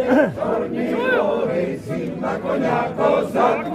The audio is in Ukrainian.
де чорні голови, сім на коня козак.